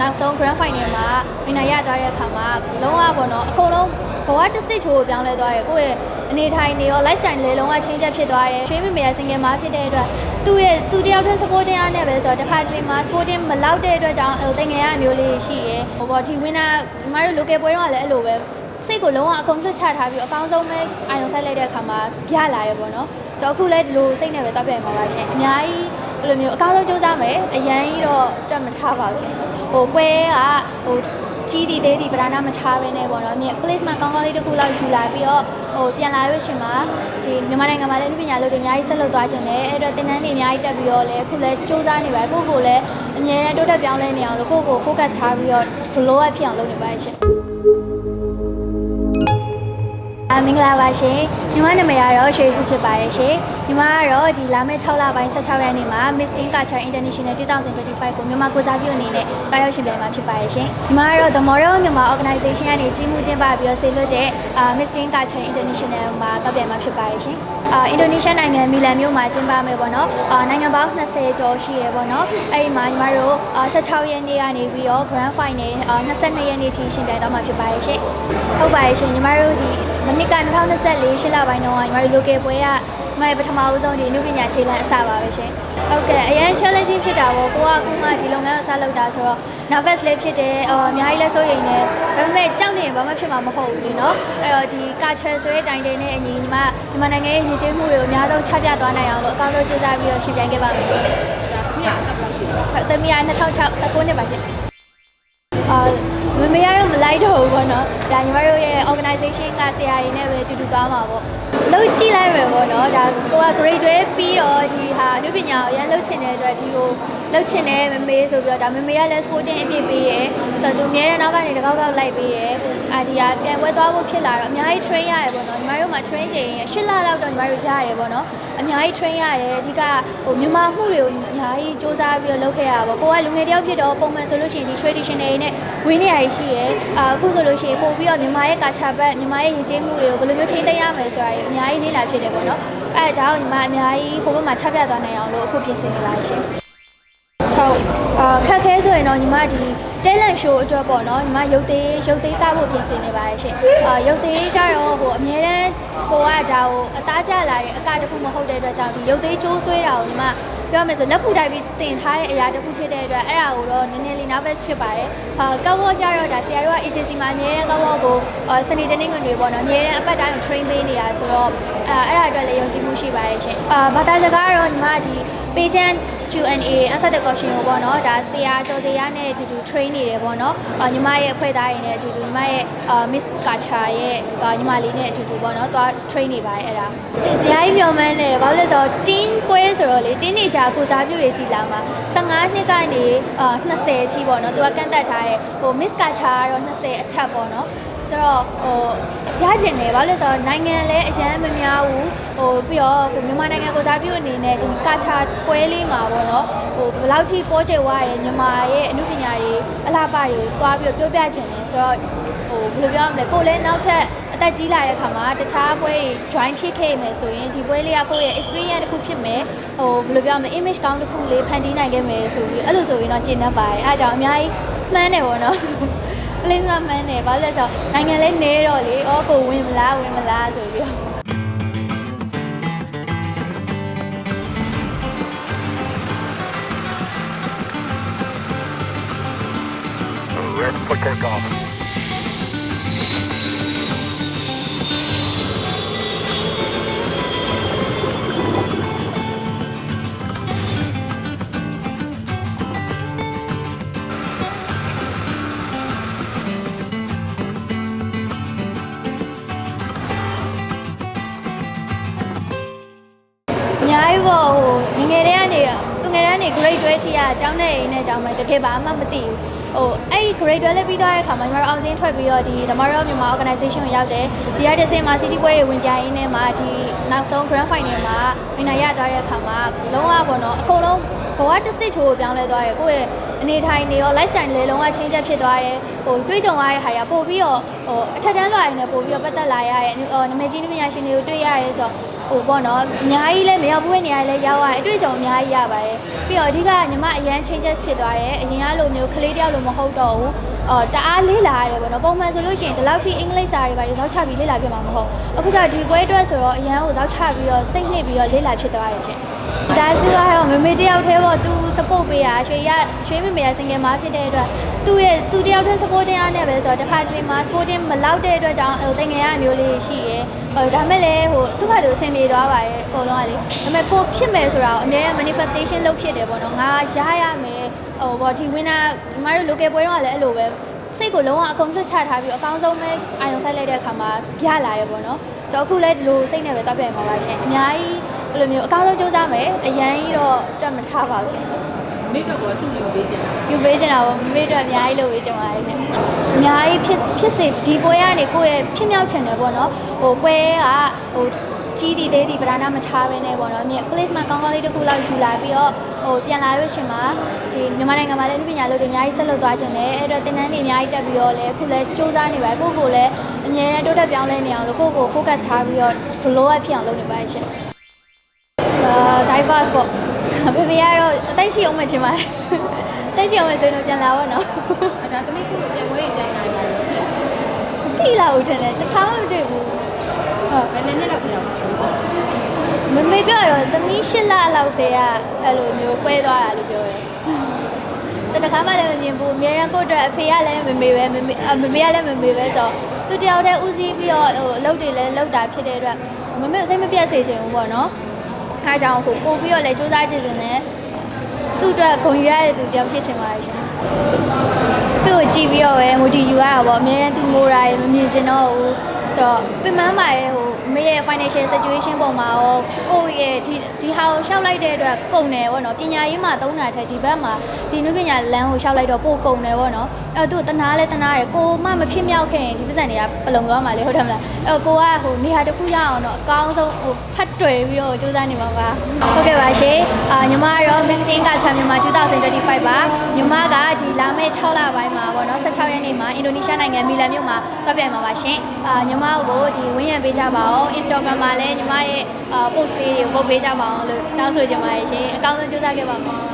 နောက်ဆုံး grand final မှာဝင်နိုင်ရသွားတဲ့အခါမှာလုံးဝပေါ့နော်အကုန်လုံးဘဝတစ်စိတ်ချိုးကိုပြောင်းလဲသွားတယ်ကိုယ့်ရဲ့အနေထိုင်နေရော lifestyle လေးလုံးဝ change ဖြစ်သွားတယ်ရွှေမိမေရဲ့ single မှာဖြစ်တဲ့အတွက်သူ့ရဲ့သူတယောက်တည်း supporting အားနဲ့ပဲဆိုတော့တစ်ခါတလေမှာ supporting မလောက်တဲ့အတွက်ကြောင့်ဟိုတင်ငယ်ရအမျိုးလေးရှိရယ်ဟိုပေါ့ဒီ winner ညီမတို့ local ပွဲတော့လည်းအဲ့လိုပဲစိတ်ကိုလုံးဝအကုန်လွှတ်ချထားပြီးအကောင်းဆုံးပဲအာရုံစိုက်လိုက်တဲ့အခါမှာပြလာရပေါ့နော်ကျွန်တော်အခုလည်းဒီလိုစိတ်နဲ့ပဲတောက်ပြန်ပါပါရှင်အများကြီး ဘယ်လိုမျိုးအကောင်းဆုံးစူးစမ်းမယ်အရန်ကြီးတော့ step မထားပါဘူးရှင်ဟိုပွဲကဟိုကြီးတီသေးတီပဓာနာမထားဘဲနဲ့ပေါ့နော်မြေ placement ကောင်းကောင်းလေးတစ်ခုလောက်ယူလာပြီးတော့ဟိုပြန်လာရွှေရှင်မှာဒီမြန်မာနိုင်ငံမှာလည်းလူပညာလုပ်တွေအများကြီးဆက်လုပ်သွားခြင်းနဲ့အဲ့တော့တင်တန်းတွေအများကြီးတက်ပြီးတော့လည်းအခုလည်းစူးစမ်းနေပါကိုယ့်ကိုယ်လည်းအမြဲတမ်းတိုးတက်ပြောင်းလဲနေအောင်လို့ကိုယ့်ကိုယ် focus ထားပြီးတော့ blow up ဖြစ်အောင်လုပ်နေပါရှင်အမင်္ဂလာပါရှင်ညီမနာမည်ကတော့ရွှေခုဖြစ်ပါတယ်ရှင်ညီမကတော့ဒီလာမယ့်6လပိုင်း16ရက်နေ့မှာ Miss Teen Culture International 2025ကိုမြန်မာကိုစားပြုအနေနဲ့ကားရောက်ရှင်ပြိုင်မှာဖြစ်ပါတယ်ရှင်ညီမကတော့ The Model မြန်မာ Organization ကနေကြီးမှုကျင်းပပြီးတော့ဆေလွတ်တဲ့အာ Miss Teen Culture International မှာတောက်ပြိုင်မှာဖြစ်ပါတယ်ရှင်အာအင်ဒိုနီးရှားနိုင်ငံမီလန်မြို့မှာကျင်းပမယ်ပေါ့နော်အာနိုင်ငံပေါင်း20ကျော်ရှိရပေါ့နော်အဲ့ဒီမှာညီမတို့အာ16ရက်နေ့ကနေပြီးတော့ Grand Final အာ22ရက်နေ့ထိရှင်ပြိုင်တော့မှာဖြစ်ပါတယ်ရှင်ဟုတ်ပါတယ်ရှင်ညီမတို့ဒီမနစ်က2024ရှစ်လပိုင်းတော့ညီမတို့ local ပွဲက မရဲ့ပထမဦးဆုံးဒီအမှုပညာခြေလှမ်းအစပါပဲရှင်။ဟုတ်ကဲ့အရင် challenging ဖြစ်တာပေါ့ကိုကအခုမှဒီလုပ်ငန်းကိုစလုပ်တာဆိုတော့ nervous လေးဖြစ်တယ်အော်အများကြီးလည်းစိုးရိမ်တယ်ဒါပေမဲ့ကြောက်နေရင်ဘာမှဖြစ်မှာမဟုတ်ဘူးလीเนาะအဲ့တော့ဒီ culture ဆိုတဲ့တိုင်တိုင်နဲ့အညီညီမမြန်မာနိုင်ငံရဲ့ရည်ကြီးမှုတွေကိုအများဆုံးချပြသွားနိုင်အောင်လို့အကောင်းဆုံးကြိုးစားပြီးတော့ရှင်ပြိုင်ခဲ့ပါမယ်။မြတ်ဟုတ်တယ်မြတ်2006 19နှစ်ပါရှင်။အာမမေရတော့မလိုက်တော့ဘူးပေါ့နော်ဒါညီမတို့ရဲ့ organization ကဆရာကြီးနဲ့ပဲတူတူသွားမှာပေါ့လှုပ်ကြည့်လိုက်မယ်ပေါ့နော် ော် နုပညာကိုရန်လှုပ်ချင်တဲ့အတွက်ဒီကိုလှုပ်ချင်တဲ့မမေဆိုပြီးတော့ဒါမမေကလည်း sporting အပြည့်ပေးရယ်ဆိုတော့သူအများတဲ့နောက်ကနေတကောက်ကောက်လိုက်ပေးရယ်အာဒီဟာပြန်ပွဲသွားဖို့ဖြစ်လာတော့အများကြီး train ရတယ်ပေါ့နော်ညီမတို့မှာ train ချိန်ရင်၈လလောက်တော့ညီမတို့ရရတယ်ပေါ့နော်အများကြီး train ရတယ်အဓိကဟိုမြန်မာမှုတွေကိုအများကြီးစူးစမ်းပြီးတော့လုပ်ခဲ့ရတာပေါ့ကိုကလူငယ်တယောက်ဖြစ်တော့ပုံမှန်ဆိုလို့ရှိရင်ဒီ traditional တွေနဲ့ဝင်းနေရရှိရယ်အာအခုဆိုလို့ရှိရင်ပို့ပြီးတော့မြန်မာရဲ့ကာချာဘတ်မြန်မာရဲ့ရည်ကြီးမှုတွေကိုဘယ်လိုမျိုးထိန်းသိမ်းရမယ်ဆိုတာအများကြီးလေ့လာဖြစ်တယ်ပေါ့နော်အဲအကြောင်းညီမအများကြီးဟိုဘက်မှာချပြသွားနိုင်အောင်လို့အခုပြင်ဆင်နေပါရှင်ဟုတ်အာခက်ခဲဆိုရင်တော့ညီမဒီ talent show အတွက်ပေါ့နော်ညီမရုပ်သေးရုပ်သေးကဖို့ပြင်ဆင်နေပါတယ်ရှင်အာရုပ်သေးကြတော့ဟိုအများတန်း ကိုကဒါကိုအသားကျလာတဲ့အကတစ်ခုမဟုတ်တဲ့အတွက်ကြောင့်ဒီရုပ်သေးကျိုးဆွဲတာကိုညီမပြောမယ်ဆိုလက်ဖူတိုက်ပြီးတင်ထားတဲ့အရာတစ်ခုဖြစ်တဲ့အတွက်အဲ့ဒါကိုတော့နည်းနည်းလေး nervous ဖြစ်ပါတယ်ဟာကောက်ဝေါ်ကြတော့ဒါဆရာတို့က agency မှာအများတန်းကောက်ဝေါ်ကိုစနေတနေ့ကတွေပေါ့နော်အများတန်းအပတ်တိုင်းကို train ပေးနေတာဆိုတော့အဲအဲ့ဒါအတွက်လည်းယုံကြည်မှုရှိပါတယ်ရှင်အာဘာသာစကားကတော့ညီမဒီ page Q&A answer the question ကိုပေါ့နော်ဒါဆရာကျော်စရာနဲ့အတူတူ train နေတယ်ပေါ့နော်အာညီမရဲ့အဖွဲ့သားတွေနဲ့အတူတူညီမရဲ့အာ Miss Kacha ရဲ့ညီမလေးနဲ့အတူတူပေါ့နော်သွား train နေပါတယ်အဲ့ဒါအများကြီးမျှော်မှန်းတယ်ဘာလို့လဲဆိုတော့ teen ပွဲဆိုတော့လေ teenager ကိုစားပြုတွေကြည်လာမှာ15နှစ်ကနေအာ20အထိပေါ့နော်သူကကန့်တက်ထားရဲ့ဟို Miss Kacha ကတော့20အထက်ပေါ့နော်ဆိုတော့ဟိုရကျင်တယ်ဘာလို့လဲဆိုတော့နိုင်ငံလည်းအရန်မများဘူးဟိုပြီးတော့ဟိုမြန်မာနိုင်ငံကိုစားပြုအနေနဲ့ဒီကာချာပွဲလေးမှာပေါ့နော်ဟိုဘယ်လောက်ထိပိုးကျဝရဲမြန်မာရဲ့အမှုပညာတွေအလားပါတွေကိုတွားပြီးပြောပြကျင်တယ်ဆိုတော့ဟိုဘယ်လိုပြောမလဲကိုလည်းနောက်ထပ်အသက်ကြီးလာတဲ့အခါမှာတခြားပွဲတွေ join ဖြစ်ခဲ့မယ်ဆိုရင်ဒီပွဲလေးကကိုယ့်ရဲ့ experience တစ်ခုဖြစ်မယ်ဟိုဘယ်လိုပြောမလဲ image ကောင်းတစ်ခုလေးဖန်တီးနိုင်ခဲ့မယ်ဆိုပြီးအဲ့လိုဆိုရင်တော့ကျင့်တတ်ပါတယ်အဲအကြောင်းအများကြီးမှန်းတယ်ပေါ့နော် ပလင်းကမှန်းတယ်ဘာလို့လဲဆိုတော့နိုင်ငံလေးနေတော့လေဩကိုဝင်မလားဝင်မလားဆိုပြီးတော့ Ready for takeoff. အ grade 12ထိကအကြောင်းနဲ့အိမ်နဲ့အကြောင်းပဲတကယ်ဘာမှမသိဘူးဟိုအဲ့ဒီ grade 12လေးပြီးသွားတဲ့အခါမှာညီမတို့အောင်စင်းထွက်ပြီးတော့ဒီဓမ္မရောမြန်မာ organization ကိုရောက်တယ်ဒီရတဲ့စင်မှာ city ပွဲတွေဝင်ပြိုင်ရင်းနဲ့မှာဒီနောက်ဆုံး grand final မှာဝင်နိုင်ရသွားတဲ့အခါမှာလုံးဝပေါ့နော်အကုန်လုံးဘဝတစ်စိတ်ချိုးကိုပြောင်းလဲသွားတယ်ကိုယ့်ရဲ့အနေထိုင်နေရော lifestyle လေးလုံးဝ change ဖြစ်သွားတယ်ဟိုတွေးကြုံရတဲ့ဟာရပို့ပြီးတော့ဟိုအထက်တန်းလွှာရင်းနဲ့ပို့ပြီးတော့ပတ်သက်လာရတဲ့ဟိုနာမည်ကြီးလူပညာရှင်တွေကိုတွေ့ရရဲဆိုတော့ ဟိုပေါ့နော်အများကြီးလည်းမရောက်ဘူးတဲ့နေရာလည်းရောက်ရတယ်အတွေ့အကြုံအများကြီးရပါတယ်ပြီးတော့အဓိကညီမအရန် changes ဖြစ်သွားတယ်အရင်ကလိုမျိုးကလေးတယောက်လိုမဟုတ်တော့ဘူးအော်တအားလေးလာရတယ်ပေါ့နော်ပုံမှန်ဆိုလို့ရှိရင်ဒီလောက်ထိအင်္ဂလိပ်စာတွေပါဇောက်ချပြီးလေးလာပြမှာမဟုတ်အခုကျဒီပွဲအတွက်ဆိုတော့အရန်ကိုဇောက်ချပြီးတော့စိတ်နှစ်ပြီးတော့လေးလာဖြစ်သွားတယ်ရှင်ဒါစီကတော့ မမေတယောက်တည်းပေါ့သူ support ပေးတာရွှေရရွှေမမေရ single မှာဖြစ်တဲ့အတွက်သူ့ရဲ့သူတယောက်တည်း supporting အားနဲ့ပဲဆိုတော့တစ်ခါတလေမှာ supporting မလောက်တဲ့အတွက်ကြောင့်ဟိုတင်ငယ်ရအမျိုးလေးရှိရယ်ဟိုဒါမဲ့လည်းဟိုသူ့ဘာသူအဆင်ပြေသွားပါတယ်အကုန်လုံးကလေဒါပေမဲ့ကိုဖြစ်မယ်ဆိုတာကိုအများနဲ့ manifestation လုပ်ဖြစ်တယ်ပေါ့နော်ငါရရမယ်ဟိုဘောဒီ winner ညီမတို့ local ပွဲတော့လည်းအဲ့လိုပဲစိတ်ကိုလုံးဝအကုန်လွှတ်ချထားပြီးအကောင်းဆုံးပဲအာရုံစိုက်လိုက်တဲ့အခါမှာရလာရပေါ့နော်ကျွန်တော်အခုလည်းဒီလိုစိတ်နဲ့ပဲတောက်ပြန်ပါပါရှင်အများကြီး ဘယ်လိုမျိုးအကောင်းဆုံးစူးစမ်းမယ်အရန်ကြီးတော့ step မထားပါဘူးရှင်မိတော့ကိုသူ့ကိုပေးချင်တာယူပေးချင်တာပေါ့မမေတို့အများကြီးလုပ်ပေးချင်ပါတယ်ခင်ဗျအများကြီးဖြစ်ဖြစ်စေဒီပွဲကနေကိုယ့်ရဲ့ဖြစ်မြောက်ချင်တယ်ပေါ့နော်ဟိုပွဲကဟိုကြီးတည်သေးတည်ဗราဏမထားဘဲနဲ့ပေါ့နော်အမြဲ placement ကောင်းကောင်းလေးတစ်ခုလောက်ယူလာပြီးတော့ဟိုပြန်လာလို့ရှင်မှာဒီမြန်မာနိုင်ငံမှာလည်းလူပညာလုပ်တွေအများကြီးဆက်လုပ်သွားချင်တယ်အဲ့တော့တင်တန်းတွေအများကြီးတက်ပြီးတော့လည်းအခုလည်းစူးစမ်းနေပါတယ်ကိုယ့်ကိုယ်လည်းအမြဲတမ်းတိုးတက်ပြောင်းလဲနေအောင်လို့ကိုယ့်ကိုယ် focus ထားပြီးတော့ blow up ဖြစ်အောင်လုပ်နေပါတယ်ရှင်အာ diverse ပေါ့ဖေဖေကတော့အသက်ရှိအောင်မှချင်ပါတယ်အသက်ရှိအောင်မှဆိုရင်တော့ပြန်လာပါတော့အဲဒါသမီးခုလိုပြန်ပွဲတွေတိုင်းလာရတယ်တိလာဦးတယ်တခါမှမတွေ့ဘူးဟုတ်ဘယ်နှစ်နှစ်တော့ပြောင်းလဲမမေပြောတော့သမီး၈လလောက်တည်းကအဲ့လိုမျိုးပွဲသွားတာလို့ပြောတယ်စတခါမှလည်းမမြင်ဘူးအများရန်ကိုယ့်အတွက်အဖေကလည်းမမေပဲမမေအမမေကလည်းမမေပဲဆိုတော့သူတယောက်တည်းဦးစီးပြီးတော့ဟိုအလုပ်တွေလည်းလုပ်တာဖြစ်တဲ့အတွက်မမေကိုစိတ်မပြတ်စေချင်ဘူးပေါ့နော် အားကြောင့်ကိုပို့ပြီးတော့လည်းစူးစမ်းကြည့်စင်တယ်သူ့အတွက်ဂုဏ်ယူရတဲ့သူတယောက်ဖြစ်ချင်ပါတယ်ရှင်သူ့ကိုကြည့်ပြီးတော့ပဲမိုတီယူရတာပေါ့အများရန်သူမိုးတာရေမမြင်ချင်တော့ဘူး ဆိုတော့ပြင်ပန်းပါရဲ့ဟိုအမေရဲ့ financial situation ပုံမှာရောကိုယ့်ရဲ့ဒီဒီဟာကိုရှောက်လိုက်တဲ့အတွက်ကုန်တယ်ပေါ့နော်ပညာရေးမှာသုံးတာထက်ဒီဘက်မှာဒီနုပညာလမ်းကိုရှောက်လိုက်တော့ပို့ကုန်တယ်ပေါ့နော်အဲ့တော့သူတနာလဲတနာရယ်ကိုမှမဖြစ်မြောက်ခဲ့ရင်ဒီပတ်စံတွေကပလုံသွားမှာလေဟုတ်တယ်မလားအဲ့တော့ကိုကဟိုနေရာတစ်ခုရအောင်တော့အကောင်းဆုံးဟိုဖတ်တွေ့ပြီးတော့စူးစမ်းနေပါပါဟုတ်ကဲ့ပါရှင်အာညီမကတော့ Miss Tin ကချန်မြန်မာ2025ပါညီမကဒီလာမယ့်6လပိုင်းမှာပေါ့နော်16ရက်နေ့မှာအင်ဒိုနီးရှားနိုင်ငံမီလန်မြို့မှာတွက်ပြိုင်မှာပါရှင်အာညီမကိုဒီဝင်းရံပေးကြပါအောင် Instagram မှာလည်းညီမရဲ့အာ post လေးတွေကိုပုတ်ပေးကြပါအောင်လို့တောင်းဆိုချင်ပါတယ်ရှင်အကောင်းဆုံးစူးစမ်းခဲ့ပါမယ်